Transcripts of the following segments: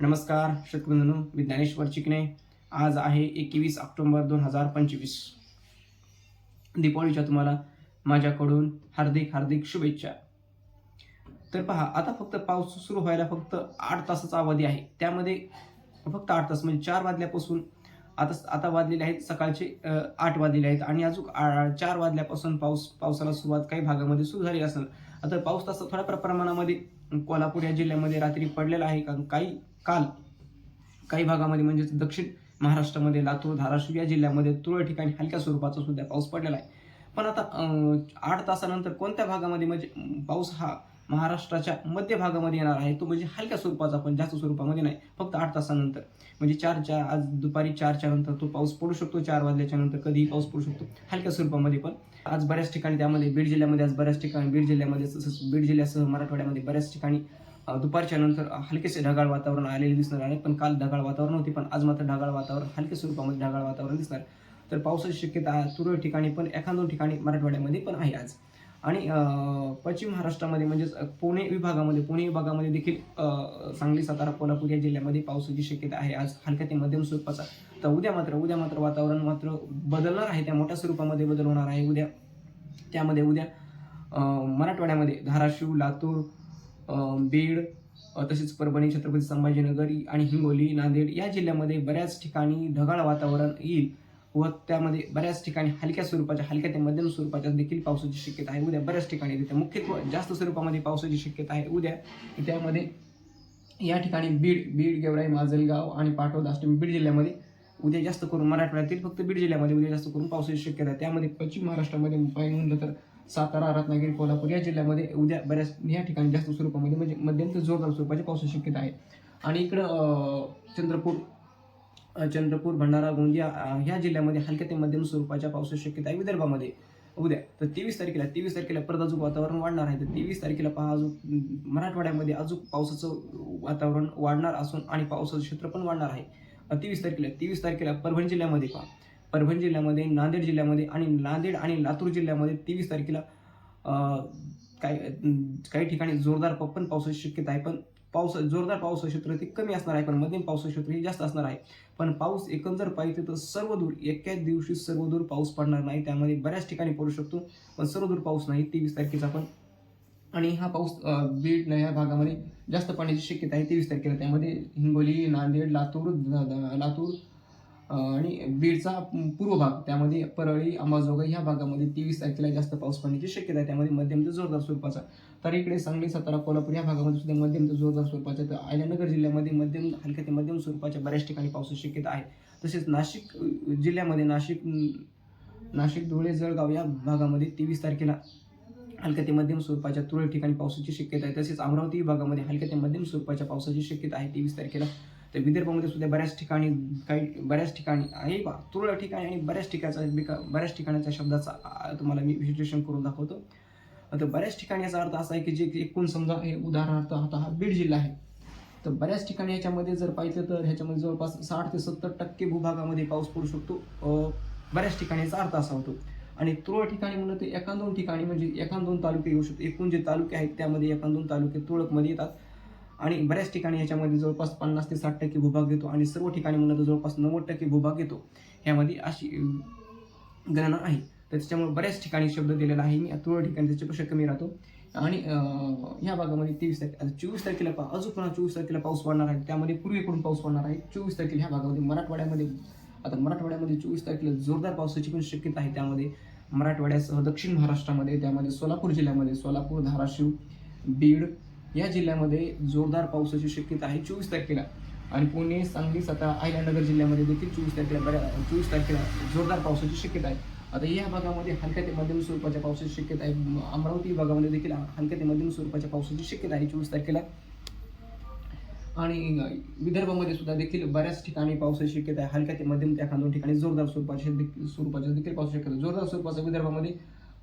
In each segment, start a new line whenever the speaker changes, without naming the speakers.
नमस्कार शेतकरी मी ज्ञानेश्वर चिकणे आज आहे एकवीस ऑक्टोंबर दोन हजार पंचवीस. दीपावलीच्या तुम्हाला माझ्याकडून हार्दिक हार्दिक शुभेच्छा. तर पहा आता फक्त पाऊस सुरू व्हायला फक्त आठ तासाचा अवधी आहे. त्यामध्ये फक्त आठ तास म्हणजे चार वाजल्यापासून आता आता वाजलेले आहेत सकाळचे आठ वाजलेले आहेत आणि अजून आ- चार वाजल्यापासून पाऊस पावसाला सुरुवात काही भागामध्ये सुरू झाली असेल. आता पाऊस तसा थोड्या प्रमाणामध्ये कोल्हापूर या जिल्ह्यामध्ये रात्री पडलेला आहे कारण काही काल काही भागामध्ये म्हणजेच दक्षिण महाराष्ट्रामध्ये लातूर धाराशिव या जिल्ह्यामध्ये तुरळक ठिकाणी हलक्या स्वरूपाचा सुद्धा पाऊस पडलेला आहे. पण आता आठ तासानंतर कोणत्या भागामध्ये म्हणजे पाऊस हा महाराष्ट्राच्या मध्य भागामध्ये येणार आहे? तो म्हणजे हलक्या स्वरूपाचा पण जास्त स्वरूपामध्ये नाही फक्त आठ तासानंतर. म्हणजे चारच्या आज दुपारी चारच्या नंतर तो पाऊस पडू शकतो चार वाजल्याच्या नंतर कधीही पाऊस पडू शकतो हलक्या स्वरूपामध्ये पण. आज बऱ्याच ठिकाणी त्यामध्ये बीड जिल्ह्यामध्ये आज बऱ्याच ठिकाणी बीड जिल्ह्यामध्ये तसंच बीड जिल्ह्यासह मराठवाड्यामध्ये बऱ्याच ठिकाणी दुपारच्या नंतर हलकेसे ढगाळ वातावरण आलेले दिसणार आहे. पण काल ढगाळ वातावरण होते पण आज मात्र ढगाळ वातावरण हलक्या स्वरूपामध्ये ढगाळ वातावरण दिसणार तर पावसाची शक्यता तुरळक ठिकाणी पण एखाद दोन ठिकाणी मराठवाड्यामध्ये पण आहे आज. आणि पश्चिम महाराष्ट्रामध्ये म्हणजेच पुणे विभागामध्ये पुणे विभागामध्ये देखील सांगली सातारा कोल्हापूर या जिल्ह्यामध्ये पावसाची शक्यता आहे. आज हलक्या ते मध्यम स्वरूपाचा. तर उद्या मात्र उद्या मात्र वातावरण मात्र बदलणार आहे. त्या मोठ्या स्वरूपामध्ये बदल होणार आहे. उद्या त्यामध्ये उद्या मराठवाड्यामध्ये धाराशिव लातूर बीड तसेच परभणी छत्रपती संभाजीनगर आणि हिंगोली नांदेड या जिल्ह्यामध्ये बऱ्याच ठिकाणी ढगाळ वातावरण येईल व त्यामध्ये बऱ्याच ठिकाणी हलक्या स्वरूपाच्या हलक्या ते मध्यम स्वरूपाच्या देखील पावसाची शक्यता आहे. उद्या बऱ्याच ठिकाणी तिथे मुख्यत्व जास्त स्वरूपामध्ये पावसाची शक्यता आहे. उद्या त्यामध्ये या ठिकाणी बीड बीड गेवराई माजलगाव आणि पाटोद अष्टमी बीड जिल्ह्यामध्ये उद्या जास्त करून मराठवाड्यातील फक्त बीड जिल्ह्यामध्ये उद्या जास्त करून पावसाची शक्यता आहे. त्यामध्ये पश्चिम महाराष्ट्रामध्ये पाहिजे म्हणलं तर सातारा रत्नागिरी कोल्हापूर या जिल्ह्यामध्ये उद्या बऱ्याच या ठिकाणी जास्त स्वरूपामध्ये म्हणजे मध्यम ते जोरदार स्वरूपाची पावसाची शक्यता आहे. आणि इकडं चंद्रपूर चंद्रपूर भंडारा गोंदिया ह्या जिल्ह्यामध्ये हलक्या ते मध्यम स्वरूपाच्या पावसाची शक्यता आहे विदर्भामध्ये. उद्या तर तेवीस तारखेला तेवीस तारखेला परत अजून वातावरण वाढणार आहे. तर तेवीस तारखेला पहा अजून मराठवाड्यामध्ये अजून पावसाचं वातावरण वाढणार असून आणि पावसाचं क्षेत्र पण वाढणार आहे. तेवीस तारखेला तेवीस तारखेला परभणी जिल्ह्यामध्ये पहा. परभणी जिल्ह्यामध्ये नांदेड जिल्ह्यामध्ये आणि नांदेड आणि लातूर जिल्ह्यामध्ये तेवीस तारखेला काही काही ठिकाणी जोरदार प- पण पावसाची शक्यता आहे. पण पाऊस जोरदार पाऊस क्षेत्र ते कमी असणार आहे पण मध्यम पावसाचं क्षेत्र हे जास्त असणार आहे. पण पाऊस एकंदर पाहिजे तर सर्वदूर एकाच दिवशी सर्वदूर पाऊस पडणार नाही. त्यामध्ये बऱ्याच ठिकाणी पडू शकतो पण सर्वदूर पाऊस नाही तेवीस तारखेचा पण. आणि हा पाऊस बीड बीड या भागामध्ये जास्त पाण्याची शक्यता आहे तेवीस तारखेला. त्यामध्ये हिंगोली नांदेड लातूर लातूर आणि बीडचा पूर्व भाग त्यामध्ये परळी अंबाजोगाई ह्या भागामध्ये तेवीस तारखेला जास्त पाऊस पडण्याची शक्यता आहे. त्यामध्ये मध्यम ते जोरदार स्वरूपाचा. तर इकडे सांगली सातारा कोल्हापूर या भागामध्ये सुद्धा मध्यम ते जोरदार स्वरूपाचा तर अहिल्यानगर जिल्ह्यामध्ये मध्यम हलक्या ते मध्यम स्वरूपाच्या बऱ्याच ठिकाणी पावसाची शक्यता आहे. तसेच नाशिक जिल्ह्यामध्ये नाशिक नाशिक धुळे जळगाव या भागामध्ये तेवीस तारखेला हलक्या ते मध्यम स्वरूपाच्या तुरळक ठिकाणी पावसाची शक्यता आहे. तसेच अमरावती विभागामध्ये हलक्या ते मध्यम स्वरूपाच्या पावसाची शक्यता आहे. तेवीस तारखेला तर विदर्भामध्ये सुद्धा बऱ्याच ठिकाणी काही बऱ्याच ठिकाणी आहे बा तुरळक ठिकाणी आणि बऱ्याच ठिकाणचा बिका बऱ्याच ठिकाणाच्या शब्दाचा तुम्हाला मी विश्लेषण करून दाखवतो. तर बऱ्याच ठिकाणी याचा अर्थ असा आहे की जे एकूण समजा हे उदाहरणार्थ आता हा बीड जिल्हा आहे. तर बऱ्याच ठिकाणी याच्यामध्ये जर पाहिलं तर ह्याच्यामध्ये जवळपास साठ ते सत्तर टक्के भूभागामध्ये पाऊस पडू शकतो. बऱ्याच ठिकाणी याचा अर्थ असा होतो. आणि तुरळक ठिकाणी म्हणलं तर एखाद दोन ठिकाणी म्हणजे एखाद दोन तालुके येऊ शकतो एकूण जे तालुके आहेत त्यामध्ये एखाद दोन तालुके तुरळकमध्ये येतात. आणि बऱ्याच ठिकाणी याच्यामध्ये जवळपास पन्नास ते साठ टक्के भूभाग घेतो आणि सर्व ठिकाणी म्हणलं तर जवळपास नव्वद टक्के भूभाग येतो ह्यामध्ये अशी गणना आहे. तर त्याच्यामुळे बऱ्याच ठिकाणी शब्द दिलेला आहे मी. तुरळक ठिकाणी त्याच्यापेक्षा कमी राहतो. आणि ह्या भागामध्ये तेवीस तारखे आता चोवीस तारखेला पा अजून पुन्हा चोवीस तारखेला पाऊस पडणार आहे. त्यामध्ये पूर्वीकडून पाऊस पडणार आहे? चोवीस तारखेला ह्या भागामध्ये मराठवाड्यामध्ये. आता मराठवाड्यामध्ये चोवीस तारखेला जोरदार पावसाची पण शक्यता आहे त्यामध्ये. मराठवाड्यासह दक्षिण महाराष्ट्रामध्ये त्यामध्ये सोलापूर जिल्ह्यामध्ये सोलापूर धाराशिव बीड या जिल्ह्यामध्ये जोरदार पावसाची शक्यता आहे चोवीस तारखेला. आणि पुणे सांगली सातारा अहिल्यानगर जिल्ह्यामध्ये देखील चोवीस तारखेला बऱ्या चोवीस तारखेला जोरदार पावसाची शक्यता आहे. आता या भागामध्ये हलक्या ते मध्यम स्वरूपाच्या पावसाची शक्यता आहे. अमरावती विभागामध्ये देखील हलक्या ते मध्यम स्वरूपाच्या पावसाची शक्यता आहे चोवीस तारखेला. आणि विदर्भामध्ये सुद्धा देखील बऱ्याच ठिकाणी पावसाची शक्यता आहे. हलक्या ते मध्यम त्या दोन ठिकाणी जोरदार स्वरूपाचे स्वरूपाच्या देखील पावसाची शक्यता जोरदार स्वरूपाचा विदर्भामध्ये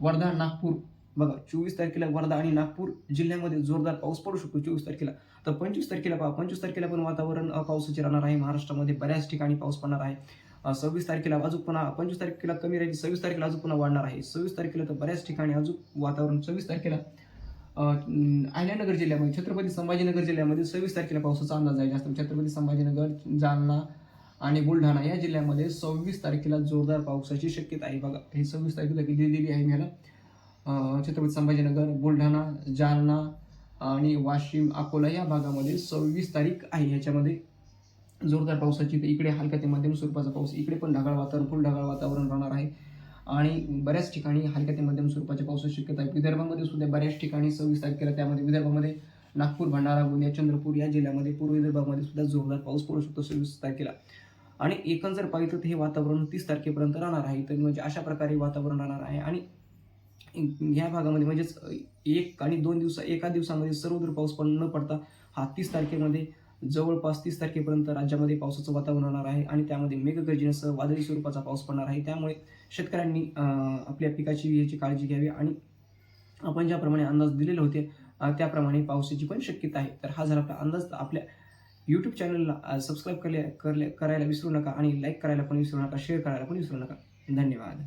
वर्धा नागपूर बघा चोवीस तारखेला वर्धा आणि नागपूर जिल्ह्यामध्ये जोरदार पाऊस पडू शकतो चोवीस तारखेला. तर पंचवीस तारखेला पहा पंचवीस तारखेला पण वातावरण पावसाचे राहणार आहे. महाराष्ट्रामध्ये बऱ्याच ठिकाणी पाऊस पडणार आहे. सव्वीस तारखेला अजून पुन्हा पंचवीस तारखेला कमी राहील सव्वीस तारखेला अजून पुन्हा वाढणार आहे. सव्वीस तारखेला तर बऱ्याच ठिकाणी अजून वातावरण सव्वीस तारखेला अं, अहिल्यानगर जिल्ह्यामध्ये छत्रपती संभाजीनगर जिल्ह्यामध्ये सव्वीस तारखेला पावसाचा अंदाज आहे. जास्त छत्रपती संभाजीनगर जालना आणि बुलढाणा या जिल्ह्यामध्ये सव्वीस तारखेला जोरदार पावसाची शक्यता आहे. बघा हे सव्वीस तारखेला दिलेली आहे मला छत्रपती संभाजीनगर बुलढाणा जालना आणि वाशिम अकोला या भागामध्ये सव्वीस तारीख आहे. ह्याच्यामध्ये जोरदार पावसाची तर इकडे हलका ते मध्यम स्वरूपाचा पाऊस इकडे पण ढगाळ वातावरण फुल ढगाळ वातावरण राहणार आहे. आणि बऱ्याच ठिकाणी हलक्या ते मध्यम स्वरूपाच्या पावसाची शक्यता आहे. विदर्भामध्ये सुद्धा बऱ्याच ठिकाणी सव्वीस तारखेला त्यामध्ये विदर्भामध्ये नागपूर भंडारा गोंदिया चंद्रपूर या जिल्ह्यामध्ये पूर्व विदर्भामध्ये सुद्धा जोरदार पाऊस पडू शकतो सव्वीस तारखेला. आणि एकंदर पाहिलं तर हे वातावरण तीस तारखेपर्यंत राहणार आहे. तर म्हणजे अशा प्रकारे वातावरण राहणार आहे. आणि ह्या भागामध्ये म्हणजेच एक आणि दोन दिवसा एका दिवसामध्ये सर्वदूर पाऊस पण न पडता हा तीस तारखेमध्ये जवळपास तीस तारखेपर्यंत राज्यामध्ये पावसाचं वातावरण राहणार आहे आणि त्यामध्ये मेघगर्जनेसह वादळी स्वरूपाचा पाऊस पडणार आहे. त्यामुळे शेतकऱ्यांनी आपल्या पिकाची याची काळजी घ्यावी आणि आपण ज्याप्रमाणे अंदाज दिलेले होते त्याप्रमाणे पावसाची पण शक्यता आहे. तर हा जर आपला अंदाज आपल्या यूट्यूब चॅनलला सबस्क्राईब करले करले करायला विसरू नका आणि लाईक करायला पण विसरू नका शेअर करायला पण विसरू नका. धन्यवाद.